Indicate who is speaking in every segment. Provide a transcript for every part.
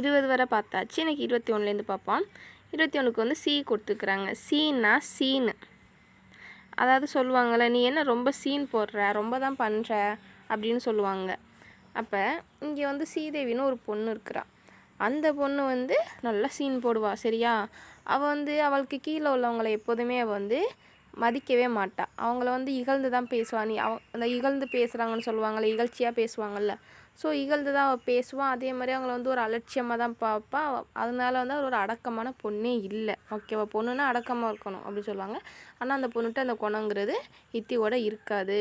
Speaker 1: இருபது வரை பார்த்தாச்சு. எனக்கு இருபத்தி ஒன்றுலேருந்து பார்ப்போம். இருபத்தி ஒன்றுக்கு வந்து சி கொடுத்துருக்குறாங்க. சீன்னா சீனு அதாவது சொல்லுவாங்கள்ல நீ என்ன ரொம்ப சீன் போடுற? ரொம்ப தான் பண்ணுற அப்படின்னு சொல்லுவாங்க. அப்போ இங்கே வந்து சீதேவின்னு ஒரு பொண்ணு இருக்கிறா. அந்த பொண்ணு வந்து நல்லா சீன் போடுவா சரியா? அவள் வந்து அவளுக்கு கீழே உள்ளவங்களை எப்போதுமே அவள் வந்து மதிக்கவே மாட்டாள் அவங்கள வந்து இகழ்ந்து தான் பேசுவா. நீ அவ அந்த இகழ்ந்து பேசுகிறாங்கன்னு சொல்லுவாங்கள்ல இகழ்ச்சியாக பேசுவாங்கள்ல ஸோ இகழ்ந்து தான் அவள் பேசுவான். அதே மாதிரி அவங்கள வந்து ஒரு அலட்சியமாக தான் பார்ப்பா அதனால வந்து அவர் ஒரு அடக்கமான பொண்ணே இல்லை. ஓகேவா பொண்ணுன்னா அடக்கமாக இருக்கணும் அப்படி சொல்லுவாங்க. ஆனால் அந்த பொண்ணுகிட்ட அந்த குணங்கிறது இத்தியோட இருக்காது.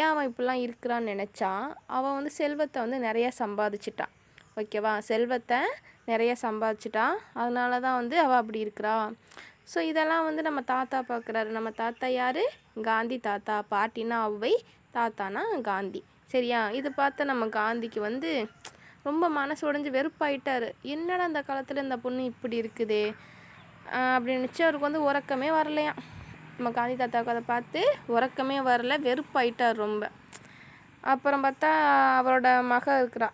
Speaker 1: ஏன் அவன் இப்படிலாம் இருக்கிறான்னு நினச்சா அவள் வந்து செல்வத்தை வந்து நிறையா சம்பாதிச்சிட்டான் ஓகேவா செல்வத்தை நிறைய சம்பாதிச்சிட்டான் அதனால தான் வந்து அவள் அப்படி இருக்கிறா. ஸோ இதெல்லாம் வந்து நம்ம தாத்தா பார்க்குறாரு நம்ம தாத்தா யார்? காந்தி தாத்தா. பாட்டினா அவை தாத்தானா காந்தி. சரியா? இது பார்த்து நம்ம காந்திக்கு வந்து ரொம்ப மனசு உடைஞ்சு வெறுப்பாயிட்டார். என்னடா அந்த காலத்தில் இந்த பொண்ணு இப்படி இருக்குதே? ஆஹ் அப்படி நினச்சி அவருக்கு வந்து உறக்கமே வரலையாம் நம்ம காந்தி தாத்தாவுக்கு அதை பார்த்து உறக்கமே வரல வெறுப்பாயிட்டார் ரொம்ப. அப்புறம் பார்த்தா அவரோட மகள் இருக்கிறா.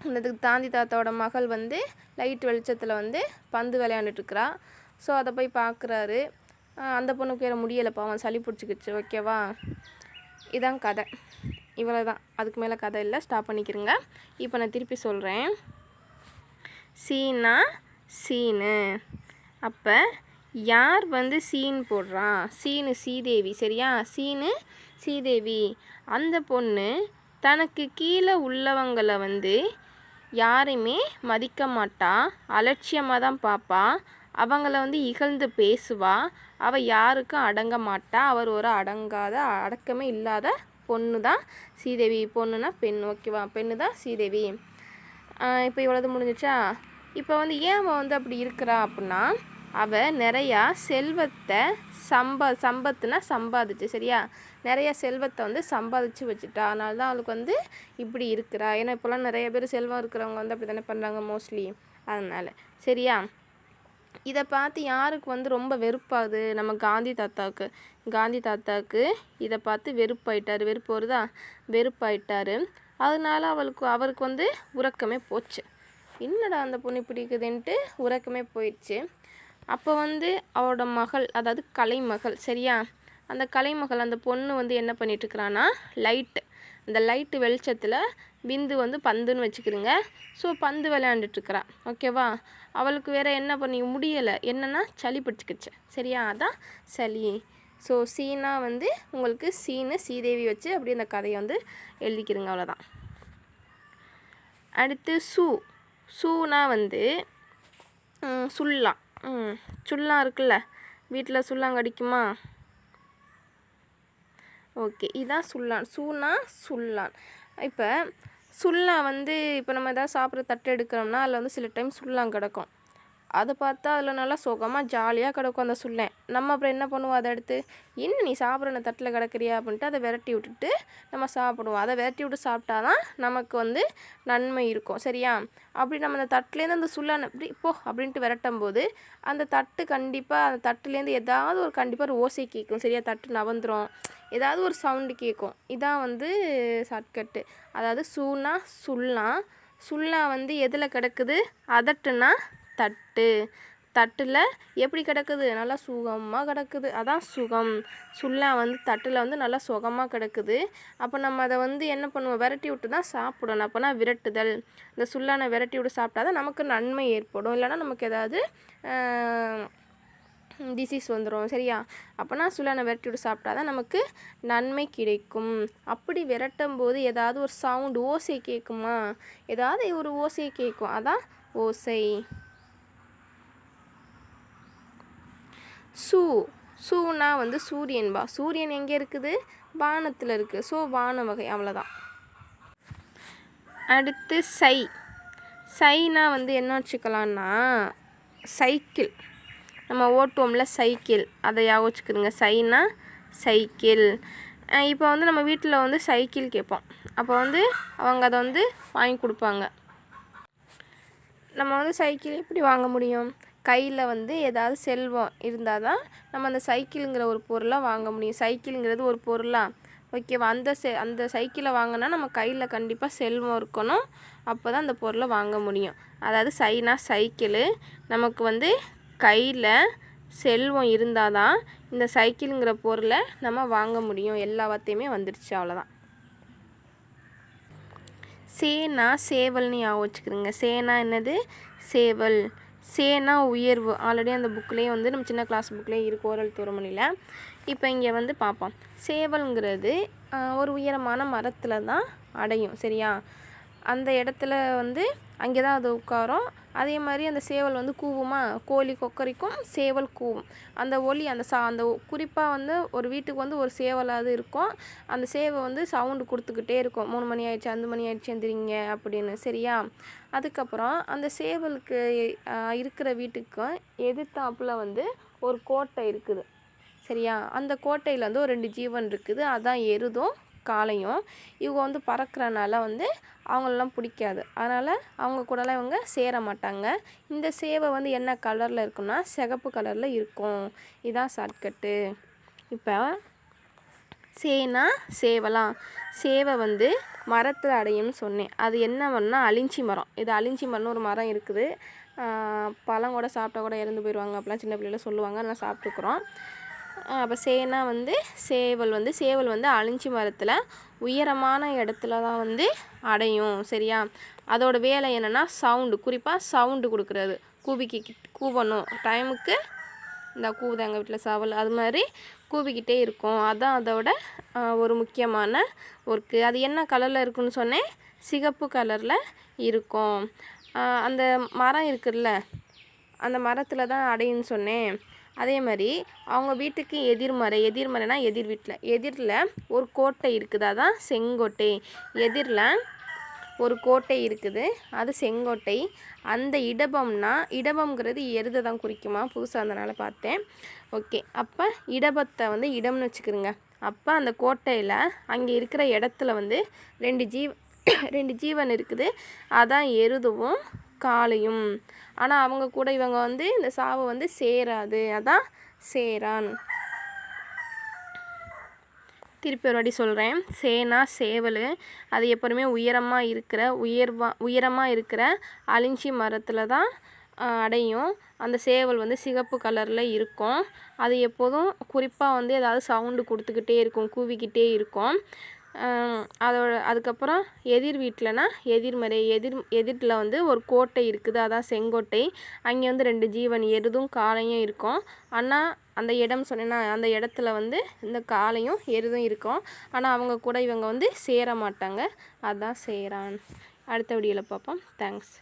Speaker 1: இந்த இதுக்கு தாந்தி தாத்தாவோட மகள் வந்து லைட் வெளிச்சத்தில் வந்து பந்து விளையாண்டுட்டுருக்குறா ஸோ அதை போய் பார்க்குறாரு அந்த பொண்ணுக்கு வேறு முடியலை பாவம் சளி பிடிச்சிக்கிச்சு ஓகேவா இதான் கதை. இவ்வளோ தான் அதுக்கு மேலே கதை இல்லை. ஸ்டாப் பண்ணிக்கிறேங்க இப்போ நான் திருப்பி சொல்கிறேன் சீனா சீனு. அப்போ யார் வந்து சீன் போடுறான் சீனு சீதேவி. சரியா? சீனு சீதேவி. அந்த பொண்ணு தனக்கு கீழே உள்ளவங்களை வந்து யாரையுமே மதிக்க மாட்டா. அலட்சியமாக தான் பார்ப்பா அவங்கள வந்து இகழ்ந்து பேசுவா. அவள் யாருக்கும் அடங்க மாட்டா. அவர் ஒரு அடங்காத அடக்கமே இல்லாத பொண்ணு தான் சீதேவி பொண்ணுனா பெண். ஓகேவா? பெண்ணு தான் சீதேவி இப்போ இவ்வளவு முடிஞ்சிச்சா? இப்போ வந்து ஏன் அவள் வந்து அப்படி இருக்கிறா அப்படின்னா அவள் நிறையா செல்வத்தை சம்பா சம்பத்துனா சம்பாதிச்சு சரியா? நிறைய செல்வத்தை வந்து சம்பாதிச்சு வச்சுட்டா. அதனால தான் அவளுக்கு வந்து இப்படி இருக்கிறா. ஏன்னா இப்போல்லாம் நிறைய பேர் செல்வம் இருக்கிறவங்க வந்து அப்படி தானே பண்ணுறாங்க மோஸ்ட்லி அதனால் சரியா? இதை பார்த்து யாருக்கு வந்து ரொம்ப வெறுப்பாகுது? நம்ம காந்தி தாத்தாவுக்கு. காந்தி தாத்தாவுக்கு இதை பார்த்து வெறுப்பாயிட்டாரு. வெறுப்பு வருதா? வெறுப்பாயிட்டாரு. அதனால அவளுக்கு அவருக்கு வந்து உறக்கமே போச்சு. என்னடா அந்த பொண்ணு பிடிக்குதுன்ட்டு உறக்கமே போயிடுச்சு. அப்போ வந்து அவளோட மகள் அதாவது கலைமகள் சரியா? அந்த கலைமகள் அந்த பொண்ணு வந்து என்ன பண்ணிட்டுருக்கிறான்னா லைட்டு அந்த லைட்டு வெளிச்சத்தில் பிந்து வந்து பந்துன்னு வச்சுக்கிறீங்க ஸோ பந்து விளையாண்டுட்டுருக்குறா ஓகேவா அவளுக்கு வேறு என்ன பண்ணி முடியலை. என்னென்னா சளி பிடிச்சிக்கிச்சு. சரியா? அதான் சளி. ஸோ சீனா வந்து உங்களுக்கு சீனு சீதேவி வச்சு அப்படியே அந்த கதையை வந்து எழுதிக்கிறீங்க அவ்வளோதான் அடுத்து சூ. சூனா வந்து சுல்லா. சுள்ளா இருக்குல்ல? வீட்டில் சுல்லாங்க அடிக்குமா ஓகே இதான் சுள்ளான் சூனா சுள்ளான் இப்போ சுள்ளா வந்து இப்போ நம்ம எதாவது சாப்பிட்ற தட்டு எடுக்கிறோம்னா அதில் வந்து சில டைம் சுள்ளான் கிடக்கும். அதை பார்த்தா அதில் நல்லா சுகமாக ஜாலியாக கிடக்கும் அந்த சுள்ளேன் நம்ம அப்புறம் என்ன பண்ணுவோம் அதை எடுத்து இன்னும் நீ சாப்பிட்ற தட்டில் கிடக்குறியா? அப்படின்ட்டு அதை விரட்டி விட்டுட்டு நம்ம சாப்பிடுவோம். அதை விரட்டி விட்டு சாப்பிட்டா தான் நமக்கு வந்து நன்மை இருக்கும். சரியா? அப்படி நம்ம அந்த தட்டுலேருந்து அந்த சுள்ளான் இப்படி போ அப்படின்ட்டு விரட்டும் போது அந்த தட்டு கண்டிப்பாக அந்த தட்டுலேருந்து ஏதாவது ஒரு கண்டிப்பாக ஒரு ஓசை கேட்கும். சரியா? தட்டு நவந்துரும். ஏதாவது ஒரு சவுண்டு கேட்கும். இதான் வந்து ஷார்ட்கட்டு அதாவது சூனா சுள்ளா சுள்ளா வந்து எதில் கிடக்குது? அதட்டுனா தட்டு தட்டில் எப்படி கிடக்குது? நல்லா சுகமாக கிடக்குது. அதான் சுகம். சுள்ளா வந்து தட்டில் வந்து நல்லா சுகமாக கிடக்குது. அப்போ நம்ம அதை வந்து என்ன பண்ணுவோம்? விரட்டி விட்டு தான் சாப்பிடணும். அப்போனா விரட்டுதல். இந்த சுள்ளானை விரட்டி விட்டு சாப்பிட்டா தான் நமக்கு நன்மை ஏற்படும். இல்லைன்னா நமக்கு ஏதாவது டிசீஸ் வந்துடும் சரியா? அப்போனா சுள்ளானை விரட்டி விட்டு சாப்பிட்டா தான் நமக்கு நன்மை கிடைக்கும். அப்படி விரட்டும் போது ஏதாவது ஒரு சவுண்டு ஓசை கேட்குமா ஏதாவது ஒரு ஓசை கேட்கும் அதான் ஓசை. சூ சூனா வந்து சூரியன் பா. சூரியன் எங்கே இருக்குது? வானத்தில் இருக்குது ஸோ வான வகை. அவ்வளோதான் அடுத்து சை. சைனா வந்து என்ன வச்சுக்கலான்னா சைக்கிள். நம்ம ஓட்டுவோம்ல சைக்கிள். அதை யாக வச்சுக்கிறோங்க சைனா சைக்கிள். இப்போ வந்து நம்ம வீட்டில் வந்து சைக்கிள் கேட்போம். அப்போ வந்து அவங்க அதை வந்து வாங்கி கொடுப்பாங்க. நம்ம வந்து சைக்கிள் எப்படி வாங்க முடியும்? கையில் வந்து ஏதாவது செல்வம் இருந்தால் தான் நம்ம அந்த சைக்கிளுங்கிற ஒரு பொருளாக வாங்க முடியும். சைக்கிளுங்கிறது ஒரு பொருளாக ஓகேவா அந்த செ அந்த சைக்கிளை வாங்கினா நம்ம கையில் கண்டிப்பாக செல்வம் இருக்கணும். அப்போ தான் அந்த பொருளை வாங்க முடியும். அதாவது சைனா சைக்கிளு நமக்கு வந்து கையில் செல்வம் இருந்தால் தான் இந்த சைக்கிளுங்கிற பொருளை நம்ம வாங்க முடியும். எல்லாத்தையுமே வந்துடுச்சு அவ்வளோதான் சேனா சேவல்னு ஞாபகம் வச்சுக்கிறோங்க. சேனா என்னது? சேவல். சேனா உயர்வு. ஆல்ரெடி அந்த புக்லேயே வந்து நம்ம சின்ன கிளாஸ் புக்லேயே இருக்குது ஓரல் தூரமணியில் இப்போ இங்கே வந்து பார்ப்போம் சேவல்ங்கிறது ஒரு உயரமான மரத்தில் தான் அடையும் சரியா? அந்த இடத்துல வந்து அங்கே தான் அது உட்காரும். அதே மாதிரி அந்த சேவல் வந்து கூவுமா? கோழி கொக்கரிக்கும் சேவல் கூவும். அந்த ஒலி அந்த சா அந்த குறிப்பாக வந்து ஒரு வீட்டுக்கு வந்து ஒரு சேவலாவது இருக்கும். அந்த சேவை வந்து சவுண்டு கொடுத்துக்கிட்டே இருக்கும். மூணு மணி ஆயிடுச்சு அஞ்சு மணி ஆயிடுச்சு எந்திரிங்க அப்படின்னு. சரியா? அதுக்கப்புறம் அந்த சேவலுக்கு இருக்கிற வீட்டுக்கும் எதிர்த்தாப்புல வந்து ஒரு கோட்டை இருக்குது. சரியா? அந்த கோட்டையில் வந்து ஒரு ரெண்டு ஜீவன் இருக்குது. அதான் எருதும் காளையும் இவங்க வந்து பறக்கிறனால வந்து அவங்களெல்லாம் பிடிக்காது. அதனால் அவங்க கூடலாம் இவங்க சேர மாட்டாங்க. இந்த சேவை வந்து என்ன கலரில் இருக்குன்னா சிகப்பு கலரில் இருக்கும். இதான் ஷார்ட்கட்டு இப்போ சேனா சேவலாம் சேவை வந்து மரத்தில் அடையும்னு சொன்னேன். அது என்ன பண்ணால் அழிஞ்சி மரம். இது அழிஞ்சி மரம்னு ஒரு மரம் இருக்குது. பழம் கூட சாப்பிட்டா கூட இறந்து போயிடுவாங்க அப்படிலாம் சின்ன பிள்ளைல சொல்லுவாங்க. அதெல்லாம் சாப்பிட்டுக்குறோம் அப்போ சேனா வந்து சேவல் வந்து சேவல் வந்து அழிஞ்சி மரத்தில் உயரமான இடத்துல தான் வந்து அடையும் சரியா? அதோட வேலை என்னென்னா சவுண்டு குறிப்பாக சவுண்டு கொடுக்குறது. கூவிக்கி கூவணும். டைமுக்கு இந்த கூவுது எங்கள் வீட்டில் சவல் அது மாதிரி கூவிக்கிட்டே இருக்கும். அதான் அதோட ஒரு முக்கியமான ஒர்க்கு அது என்ன கலரில் இருக்குன்னு சொன்னேன்? சிகப்பு கலரில் இருக்கும். அந்த மரம் இருக்குல்ல அந்த மரத்தில் தான் அடையுன்னு சொன்னேன். அதே மாதிரி அவங்க வீட்டுக்கு எதிர்மறை எதிர்மறைனா எதிர் வீட்டில் எதிரில் ஒரு கோட்டை இருக்குது அதான் செங்கோட்டை. எதிரில் ஒரு கோட்டை இருக்குது அது செங்கோட்டை. அந்த இடபம்னா இடபம்ங்கிறது எருதை தான் குறிக்குமா? புதுசாக அதனால் பார்த்தேன். ஓகே அப்போ இடபத்தை வந்து இடம்னு வச்சுக்கிறோங்க அப்போ அந்த கோட்டையில் அங்கே இருக்கிற இடத்துல வந்து ரெண்டு ஜீவ் ரெண்டு ஜீவன் இருக்குது. அதான் எருதுவும் காளையும் ஆனால் அவங்க கூட இவங்க வந்து இந்த சாவு வந்து சேராது. அதான் சேரான். திருப்பி ஒரு வாட்டி சொல்கிறேன் சேனா சேவல். அது எப்போதுமே உயரமாக இருக்கிற உயர்வா உயரமாக இருக்கிற அழிஞ்சி மரத்தில் தான் அடையும். அந்த சேவல் வந்து சிகப்பு கலரில் இருக்கும். அது எப்போதும் குறிப்பாக வந்து ஏதாவது சவுண்டு கொடுத்துக்கிட்டே இருக்கும் கூவிக்கிட்டே இருக்கும். அதோட அதுக்கப்புறம் எதிர் வீட்டிலனா எதிர்மறை எதிர் எதிரில் வந்து ஒரு கோட்டை இருக்குது அதான் செங்கோட்டை. அங்கே வந்து ரெண்டு ஜீவன் எருதும் காளையும் இருக்கும். ஆனால் அந்த இடம் சொன்னேன்னா அந்த இடத்துல வந்து இந்த காளையும் எருதும் இருக்கும். ஆனால் அவங்க கூட இவங்க வந்து சேர மாட்டாங்க. அதான் சேரான். அடுத்த வீடியோவில் பார்ப்போம். தேங்க்ஸ்